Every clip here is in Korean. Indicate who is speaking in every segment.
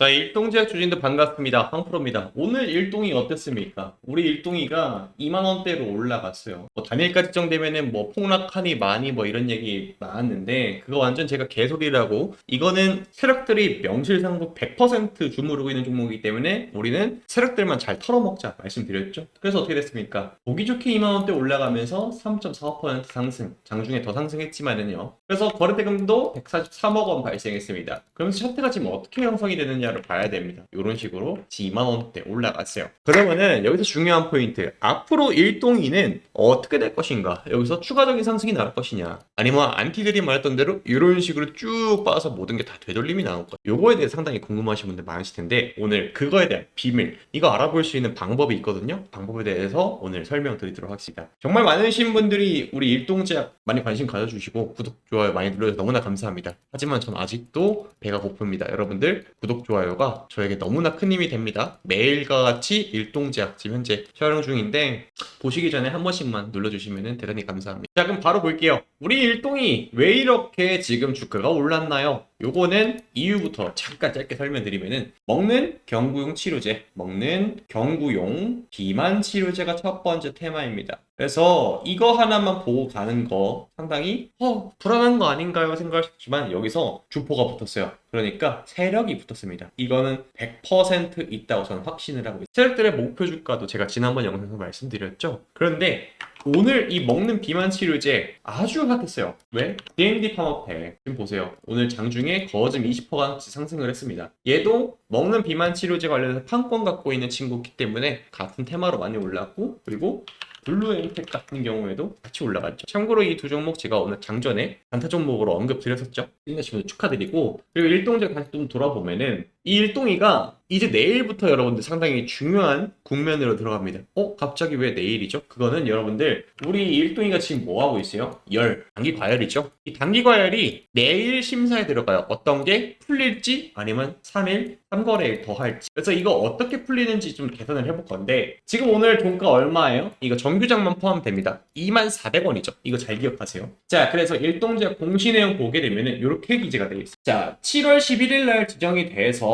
Speaker 1: 자, 일동제약 주진들 반갑습니다. 황프로입니다. 오늘 일동이 어땠습니까? 우리 일동이가 2만원대로 올라갔어요. 뭐 단일가 지정되면은 뭐 폭락하니 많이 뭐 이런 얘기 많았는데, 그거 완전 제가 개소리라고, 이거는 세력들이 명실상부 100% 주무르고 있는 종목이기 때문에 우리는 세력들만 잘 털어먹자 말씀드렸죠. 그래서 어떻게 됐습니까? 보기 좋게 2만원대 올라가면서 3.45% 상승, 장중에 더 상승했지만은요. 그래서 거래대금도 143억 원 발생했습니다. 그러면서 차트가 지금 어떻게 형성이 되느냐 를 봐야 됩니다. 이런 식으로 2만 원대 올라갔어요. 그러면은 여기서 중요한 포인트. 앞으로 일동이는 어떻게 될 것인가? 여기서 추가적인 상승이 나올 것이냐? 아니면 안티들이 말했던 대로 이런 식으로 쭉 빠서 모든 게 다 되돌림이 나올 것. 요거에 대해 상당히 궁금하신 분들 많으실 텐데 오늘 그거에 대한 비밀, 이거 알아볼 수 있는 방법이 있거든요. 방법에 대해서 오늘 설명드리도록 하겠습니다. 정말 많으신 분들이 우리 일동제약 많이 관심 가져주시고 구독, 좋아요 많이 눌러주셔서 너무나 감사합니다. 하지만 전 아직도 배가 고픕니다. 여러분들 구독, 좋아요 가 저에게 너무나 큰 힘이 됩니다. 매일과 같이 일동제약 지금 현재 촬영 중인데 보시기 전에 한 번씩만 눌러주시면 대단히 감사합니다. 자 그럼 바로 볼게요. 우리 일동이 왜 이렇게 지금 주가가 올랐나요? 요거는 이유부터 잠깐 짧게 설명드리면은 먹는 경구용 치료제, 먹는 경구용 비만 치료제가 첫 번째 테마입니다. 그래서 이거 하나만 보고 가는 거 상당히 어 불안한 거 아닌가요 생각하셨지만 여기서 주포가 붙었어요. 그러니까 세력이 붙었습니다. 이거는 100% 있다고 저는 확신을 하고 있어요. 세력들의 목표 주가도 제가 지난번 영상에서 말씀드렸죠. 그런데 오늘 이 먹는 비만 치료제 아주 핫했어요. 왜? DMD 파머팩 지금 보세요. 오늘 장중에 거즘 20%가 상승을 했습니다. 얘도 먹는 비만 치료제 관련해서 판권 갖고 있는 친구기 때문에 같은 테마로 많이 올랐고 그리고 블루 엠텍 같은 경우에도 같이 올라갔죠. 참고로 이 두 종목 제가 오늘 장전에 단타 종목으로 언급드렸었죠. 일하시면 축하드리고 그리고 일동제 다시 좀 돌아보면은 이 일동이가 이제 내일부터 여러분들 상당히 중요한 국면으로 들어갑니다. 어? 갑자기 왜 내일이죠? 그거는 여러분들 우리 일동이가 지금 뭐 하고 있어요? 열, 단기 과열이죠. 이 단기 과열이 내일 심사에 들어가요. 어떤 게 풀릴지 아니면 3일, 3거래일 더 할지. 그래서 이거 어떻게 풀리는지 좀 계산을 해볼 건데 지금 오늘 종가 얼마예요? 이거 정규장만 포함됩니다. 24,400원이죠. 이거 잘 기억하세요. 자, 그래서 일동제 공시 내용 보게 되면은 이렇게 기재가 되어 있어요. 자, 7월 11일 날 지정이 돼서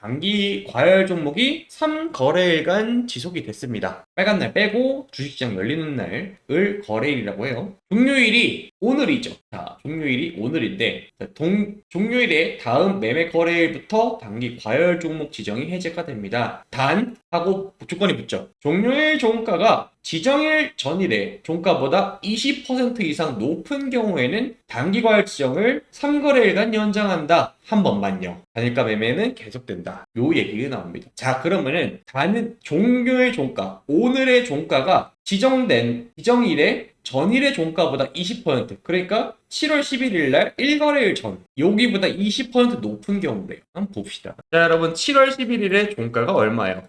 Speaker 1: 단기 과열 종목이 3거래일간 지속이 됐습니다. 빨간 날 빼고 주식시장 열리는 날을 거래일이라고 해요. 종료일이 오늘이죠. 자, 종료일이 오늘인데 자, 동, 종료일에 다음 매매 거래일부터 단기 과열 종목 지정이 해제가 됩니다. 단 하고 조건이 붙죠. 종료일 종가가 지정일 전일에 종가보다 20% 이상 높은 경우에는 단기 과열 지정을 3거래일간 연장한다. 한 번만요. 단일가 매매는 계속된다. 요 얘기가 나옵니다. 자, 그러면은 단 종료일 종가, 오늘의 종가가 지정된 지정일에 전일의 종가보다 20% 그러니까 7월 11일 날 1거래일 전 여기보다 20% 높은 경우래요. 한번 봅시다. 자 여러분 7월 11일에 종가가 얼마예요?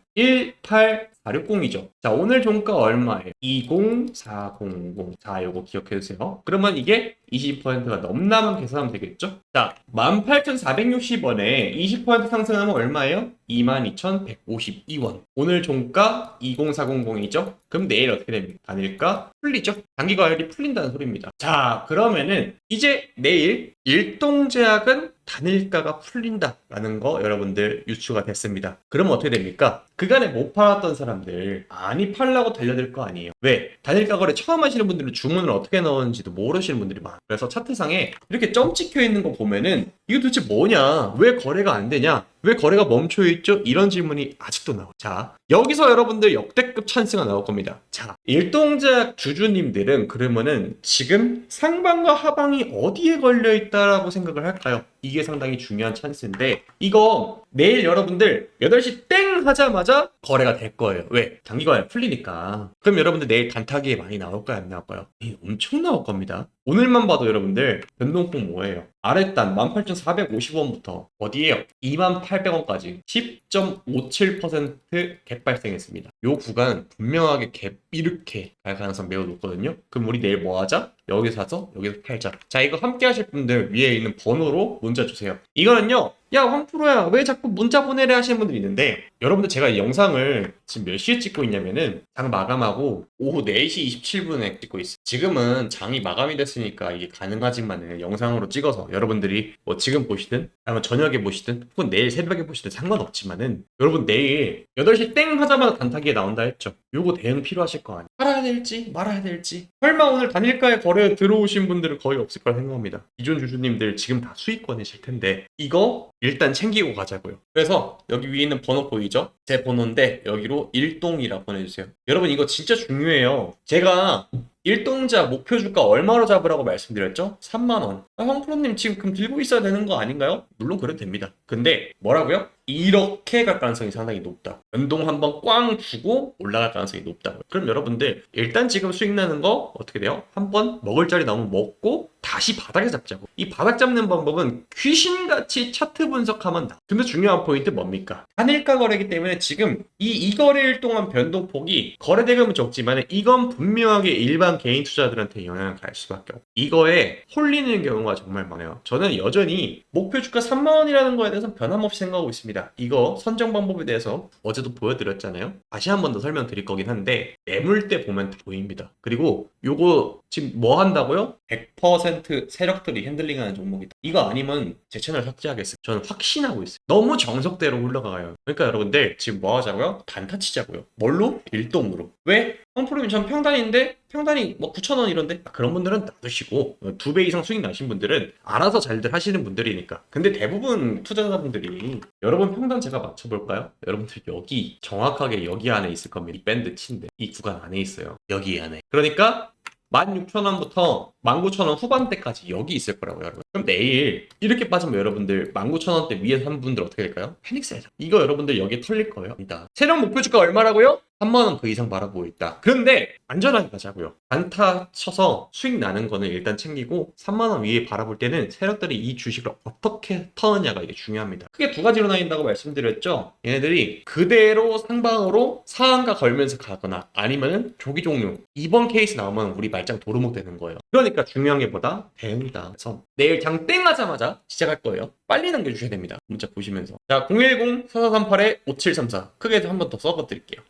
Speaker 1: 18460이죠. 자 오늘 종가 얼마예요? 20400. 자 요거 기억해 주세요. 그러면 이게 20%가 넘나만 계산하면 되겠죠? 자 18,460원에 20% 상승하면 얼마예요? 22,152원. 오늘 종가 20400이죠? 그럼 내일 어떻게 됩니까? 아닐까? 풀리죠? 단기 과열이 풀린다는 소리입니다. 자, 그러면은 이제 내일 일동제약은 단일가가 풀린다라는 거 여러분들 유추가 됐습니다. 그러면 어떻게 됩니까? 그간에 못 팔았던 사람들 많이 팔라고 달려들 거 아니에요. 왜? 단일가 거래 처음 하시는 분들은 주문을 어떻게 넣었는지도 모르시는 분들이 많아요. 그래서 차트상에 이렇게 점 찍혀 있는 거 보면은 이거 도대체 뭐냐? 왜 거래가 안 되냐? 왜 거래가 멈춰 있죠? 이런 질문이 아직도 나와요. 자, 여기서 여러분들 역대급 찬스가 나올 겁니다. 자, 일동제약 주주님들은 그러면은 지금 상방과 하방이 어디에 걸려 있다라고 생각을 할까요? 이게 상당히 중요한 찬스인데 이거 내일 여러분들 8시 땡 하자마자 거래가 될 거예요. 왜? 단기가 풀리니까. 그럼 여러분들 내일 단타기에 많이 나올까요? 안 나올까요? 예, 엄청 나올 겁니다. 오늘만 봐도 여러분들 변동폭 뭐예요? 아랫단 18,450원부터 어디에요? 28,800원까지 10.57%갭 발생했습니다. 요 구간 분명하게 갭 이렇게 갈 가능성 매우 높거든요. 그럼 우리 내일 뭐 하자? 여기서 사서 여기서 팔자. 자 이거 함께 하실 분들 위에 있는 번호로 문자 주세요. 이거는요 야 황프로야 왜 자꾸 문자 보내래 하시는 분들이 있는데 여러분들 제가 이 영상을 지금 몇 시에 찍고 있냐면은 장 마감하고 오후 4시 27분에 찍고 있어요. 지금은 장이 마감이 됐으니까 이게 가능하지만은 영상으로 찍어서 여러분들이 뭐 지금 보시든 아니면 저녁에 보시든 혹은 내일 새벽에 보시든 상관없지만은 여러분 내일 8시 땡 하자마자 단타기에 나온다 했죠 요거 대응 필요하실 거 아니에요 팔아야 될지 말아야 될지 설마 오늘 단일가에 거래 들어오신 분들은 거의 없을 거라 생각합니다 기존 주주님들 지금 다 수익권이실 텐데 이거 일단 챙기고 가자고요 그래서 여기 위에 있는 번호 보이죠? 제 번호인데 여기로 일동이라 보내주세요 여러분 이거 진짜 중요해요 제가 일동자 목표 주가 얼마로 잡으라고 말씀드렸죠? 3만원. 아, 황프로님 지금 그럼 들고 있어야 되는 거 아닌가요? 물론 그래도 됩니다. 근데 뭐라고요? 이렇게 갈 가능성이 상당히 높다. 연동 한번 꽝 주고 올라갈 가능성이 높다. 그럼 여러분들 일단 지금 수익 나는 거 어떻게 돼요? 한번 먹을 자리 나오면 먹고 다시 바닥에 잡자고. 이 바닥 잡는 방법은 귀신같이 차트 분석하면 나. 근데 중요한 포인트 뭡니까? 단일가 거래기 때문에 지금 이 이 거래일 동안 변동폭이 거래 대금은 적지만 이건 분명하게 일반 개인 투자들한테 영향을 갈 수밖에 없고 이거에 홀리는 경우가 정말 많아요. 저는 여전히 목표 주가 3만 원이라는 거에 대해서 변함없이 생각하고 있습니다. 이거 선정 방법에 대해서 어제도 보여드렸잖아요. 다시 한 번 더 설명드릴 거긴 한데 매물대 보면 다 보입니다. 그리고 요거 지금 뭐 한다고요? 100% 세력들이 핸들링하는 종목이다. 이거 아니면 제 채널 삭제하겠어요. 저는 확신하고 있어요. 너무 정석대로 흘러가요. 그러니까 여러분들 지금 뭐 하자고요? 단타 치자고요. 뭘로? 일동으로. 왜? 펑프로님 전 평단인데 평단이 뭐 9,000원 이런데? 아, 그런 분들은 놔두시고 두 배 이상 수익 나신 분들은 알아서 잘들 하시는 분들이니까. 근데 대부분 투자자분들이 여러분 평단 제가 맞춰볼까요? 여러분들 여기 정확하게 여기 안에 있을 겁니다. 이 밴드 치인데 이 구간 안에 있어요. 여기 안에. 그러니까 16,000원부터 19,000원 후반대까지 여기 있을 거라고요, 여러분. 그럼 내일 이렇게 빠지면 여러분들 19,000원대 위에 산 분들 어떻게 될까요? 패닉 세죠. 이거 여러분들 여기에 털릴 거예요. 이다. 세력 목표 주가 얼마라고요? 3만원 그 이상 바라보고 있다. 그런데 안전하게 가자고요. 단타 쳐서 수익 나는 거는 일단 챙기고 3만원 위에 바라볼 때는 세력들이 이 주식을 어떻게 터느냐가 이게 중요합니다. 크게 두 가지로 나뉜다고 말씀드렸죠. 얘네들이 그대로 상방으로 상한가 걸면서 가거나 아니면은 조기 종료. 이번 케이스 나오면 우리 말짱 도루묵 되는 거예요. 그러니까 중요한 게 뭐다? 대응이다. 그래서 내일 장땡 하자마자 시작할 거예요. 빨리 남겨주셔야 됩니다. 문자 보시면서. 자, 010-4438-5734. 크게 한 번 더 써드릴게요.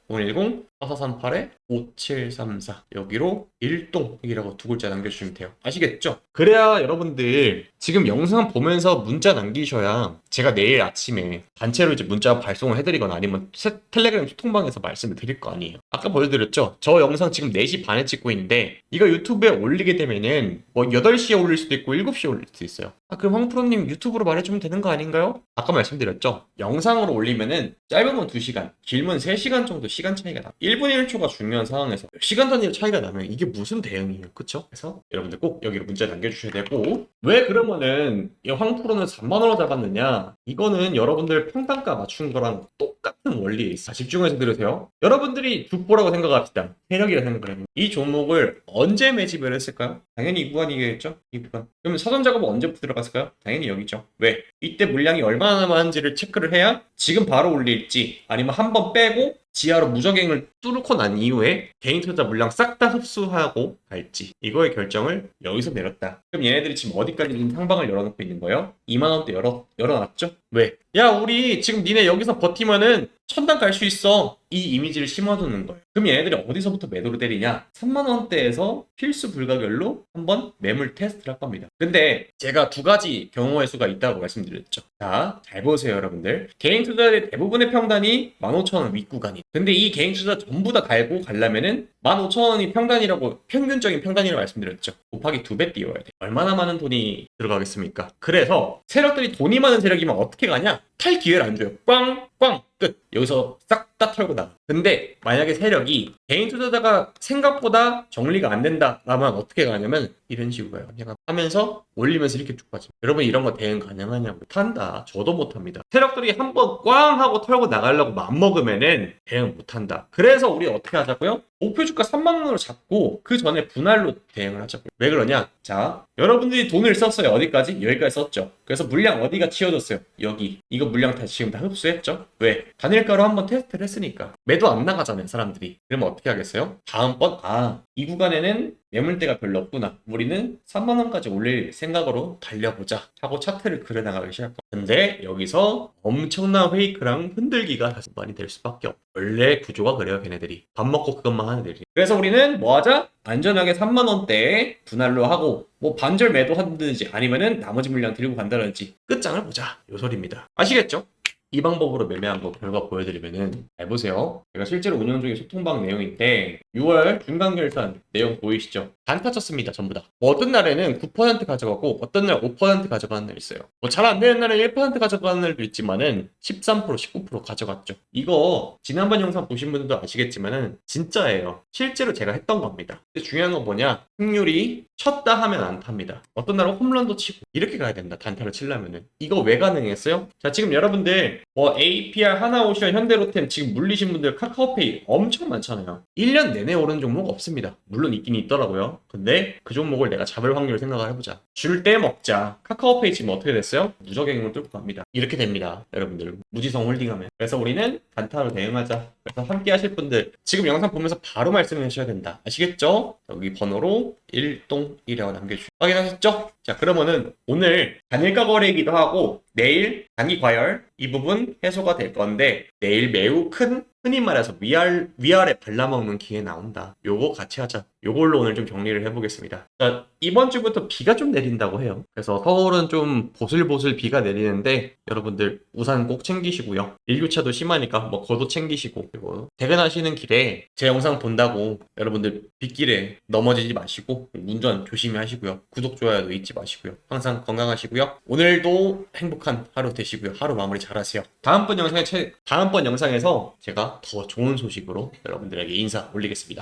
Speaker 1: 010-4438-5734. 여기로 일동이라고 두 글자 남겨주시면 돼요. 아시겠죠? 그래야 여러분들 지금 영상 보면서 문자 남기셔야 제가 내일 아침에 단체로 이제 문자 발송을 해드리거나 아니면 세- 텔레그램 소통방에서 말씀을 드릴 거 아니에요. 아까 보여드렸죠? 저 영상 지금 4시 반에 찍고 있는데 이거 유튜브에 올리게 되면은 뭐 8시에 올릴 수도 있고 7시에 올릴 수도 있어요. 아, 그럼 황프로님 유튜브로 말해주면 되는 거 아닌가요? 아까 말씀드렸죠? 영상으로 올리면은 짧으면 2시간, 길면 3시간 정도 시간 차이가 나. 1분 1초가 중요한 상황에서 몇 시간 단위로 차이가 나면 이게 무슨 대응이에요. 그쵸? 그래서 여러분들 꼭 여기로 문자 남겨주셔야 되고 왜 그러면은 이 황프로는 3만원으로 잡았느냐? 이거는 여러분들 평단가 맞춘 거랑 똑같은 원리에 있어. 자, 집중해서 들으세요. 여러분들이 죽보라고 생각합시다. 세력이라 생각을 합니다. 이 종목을 언제 매집을 했을까요? 당연히 이 구간이겠죠? 이 구간. 그러면 사전 작업은 언제부터 들어갔을까요? 당연히 여기죠. 왜? 이때 물량이 얼마나 많은지를 체크를 해야 지금 바로 올릴지 아니면 한 번 빼고 지하로 무적행을 뚫고 난 이후에 개인 투자 물량 싹 다 흡수하고 갈지 이거의 결정을 여기서 내렸다. 그럼 얘네들이 지금 어디까지 상방을 열어놓고 있는 거예요? 2만 원대 열어 열어놨죠? 왜? 야 우리 지금 니네 여기서 버티면은 천당 갈 수 있어. 이 이미지를 심어두는 거예요. 그럼 얘네들이 어디서부터 매도를 때리냐? 3만 원대에서 필수 불가결로 한번 매물 테스트를 할 겁니다. 근데 제가 두 가지 경우의 수가 있다고 말씀드렸죠. 자, 잘 보세요, 여러분들. 개인 투자의 대부분의 평단이 15,000원 윗구간이. 근데 이 개인 투자 전부 다 갈고 가려면은 15,000원이 평단이라고 평균적인 평단이라고 말씀드렸죠. 곱하기 두 배 띄워야 돼. 얼마나 많은 돈이 들어가겠습니까? 그래서 세력들이 돈이 많은 세력이면 어떻게 가냐? 탈 기회를 안 줘요. 꽝, 꽝, 끝. 여기서 싹 다 털고 나가. 근데 만약에 세력이 개인 투자자가 생각보다 정리가 안 된다. 라면 어떻게 가냐면 이런 식으로 가요. 그냥 하면서 올리면서 이렇게 쭉 빠져. 여러분 이런 거 대응 가능하냐고. 못한다. 저도 못합니다. 세력들이 한 번 꽝 하고 털고 나가려고 맘먹으면은 대응 못한다. 그래서 우리 어떻게 하자고요? 목표 주가 3만 원으로 잡고 그 전에 분할로 대응을 하자고요. 왜 그러냐? 자, 여러분들이 돈을 썼어요. 어디까지? 여기까지 썼죠. 그래서 물량 어디가 치워졌어요? 여기. 이거 물량 다 지금 다 흡수했죠? 왜? 단일가로 한번 테스트를 했으니까. 매도 안 나가잖아요, 사람들이. 그러면 어떻게 하겠어요? 다음번, 아, 이 구간에는 매물대가 별로 없구나. 우리는 3만원까지 올릴 생각으로 달려보자. 하고 차트를 그려나가기 시작하고. 근데 여기서 엄청난 페이크랑 흔들기가 다시 많이 될 수밖에 없어. 원래 구조가 그래요, 걔네들이. 밥 먹고 그것만 하는 애들이. 그래서 우리는 뭐 하자? 안전하게 3만원대에 분할로 하고, 뭐 반절 매도 한다든지 아니면은 나머지 물량 들고 간다든지 끝장을 보자. 요 소리입니다. 아시겠죠? 이 방법으로 매매한 거 결과 보여드리면은 잘 보세요. 제가 실제로 운영 중인 소통방 내용인데 6월 중간 결산 내용 보이시죠? 단타 쳤습니다 전부 다. 뭐 어떤 날에는 9% 가져가고 어떤 날 5% 가져가는 날 있어요. 뭐 잘 안 되는 날은 1% 가져가는 날도 있지만은 13% 19% 가져갔죠. 이거 지난번 영상 보신 분들도 아시겠지만은 진짜예요. 실제로 제가 했던 겁니다. 근데 중요한 건 뭐냐? 확률이 쳤다 하면 안 탑니다. 어떤 날은 홈런도 치고 이렇게 가야 된다. 단타를 치려면은 이거 왜 가능했어요? 자 지금 여러분들 뭐 APR 하나오션 현대로템 지금 물리신 분들 카카오페이 엄청 많잖아요. 1년 내내 오른 종목 없습니다. 물론 있긴 있더라고요. 근데 그 종목을 내가 잡을 확률을 생각을 해보자. 줄 때 먹자. 카카오페이 지금 어떻게 됐어요? 무적행을 뚫고 갑니다. 이렇게 됩니다. 여러분들 무지성 홀딩하면. 그래서 우리는 단타로 대응하자. 그래서 함께 하실 분들 지금 영상 보면서 바로 말씀해 주셔야 된다. 아시겠죠? 여기 번호로 1동1이라고 남겨주시고 확인하셨죠? 자 그러면은 오늘 단일가 거래이기도 하고 내일 단기 과열 이 부분 해소가 될 건데 내일 매우 큰 흔히 말해서 위알, 위아래 발라먹는 기회 나온다. 요거 같이 하자. 요걸로 오늘 좀 정리를 해보겠습니다. 자, 이번 주부터 비가 좀 내린다고 해요. 그래서 서울은 좀 보슬보슬 비가 내리는데 여러분들 우산 꼭 챙기시고요. 일교차도 심하니까 뭐 겉옷 챙기시고 그리고 퇴근하시는 길에 제 영상 본다고 여러분들 빗길에 넘어지지 마시고 운전 조심히 하시고요. 구독, 좋아요도 잊지 마시고요. 항상 건강하시고요. 오늘도 행복한 하루 되시고요. 하루 마무리 잘하세요. 다음번 영상에 채- 다음번 영상에서 제가 더 좋은 소식으로 여러분들에게 인사 올리겠습니다.